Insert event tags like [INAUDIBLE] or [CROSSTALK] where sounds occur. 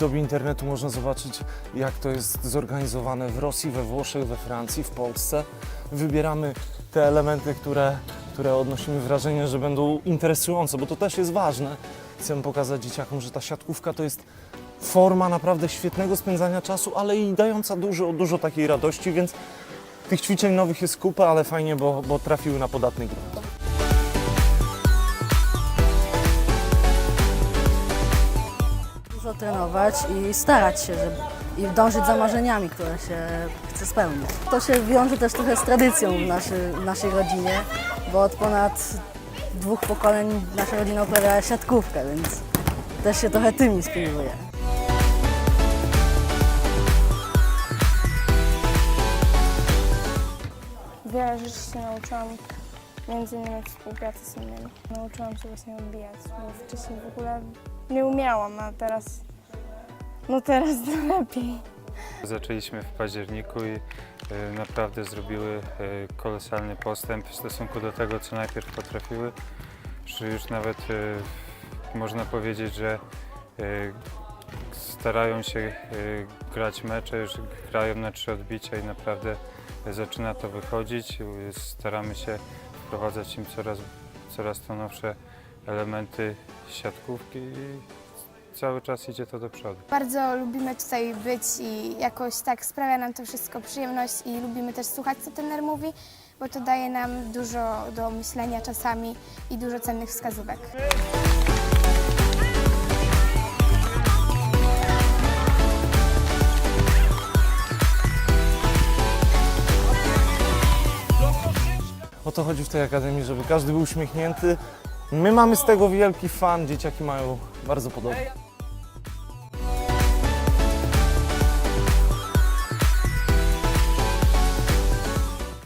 dobie internetu można zobaczyć, jak to jest zorganizowane w Rosji, we Włoszech, we Francji, w Polsce. Wybieramy te elementy, które, które odnosimy wrażenie, że będą interesujące, bo to też jest ważne. Chcemy pokazać dzieciakom, że ta siatkówka to jest forma naprawdę świetnego spędzania czasu, ale i dająca dużo, dużo takiej radości, więc tych ćwiczeń nowych jest kupę, ale fajnie, bo, bo trafiły na podatny grunt. Dużo trenować i starać się, żeby, i dążyć za marzeniami, które się chce spełnić. To się wiąże też trochę z tradycją w, naszy, w naszej rodzinie, bo od ponad dwóch pokoleń nasza rodzina uprawia siatkówkę, więc też się trochę tym inspiruje. Wiele rzeczy się nauczyłam, między innymi współpracy z innymi. Nauczyłam się właśnie odbijać, bo wcześniej w ogóle nie umiałam, a teraz, no teraz [LAUGHS] to lepiej. Zaczęliśmy w październiku i e, naprawdę zrobiły e, kolosalny postęp w stosunku do tego, co najpierw potrafiły, że już nawet e, można powiedzieć, że starają się grać mecze, już grają na trzy odbicia i naprawdę zaczyna to wychodzić. Staramy się wprowadzać im coraz, coraz to nowsze elementy siatkówki i cały czas idzie to do przodu. Bardzo lubimy tutaj być i jakoś tak sprawia nam to wszystko przyjemność i lubimy też słuchać, co trener mówi, bo to daje nam dużo do myślenia czasami i dużo cennych wskazówek. O to chodzi w tej akademii, żeby każdy był uśmiechnięty. My mamy z tego wielki fan, dzieciaki mają bardzo podobnie.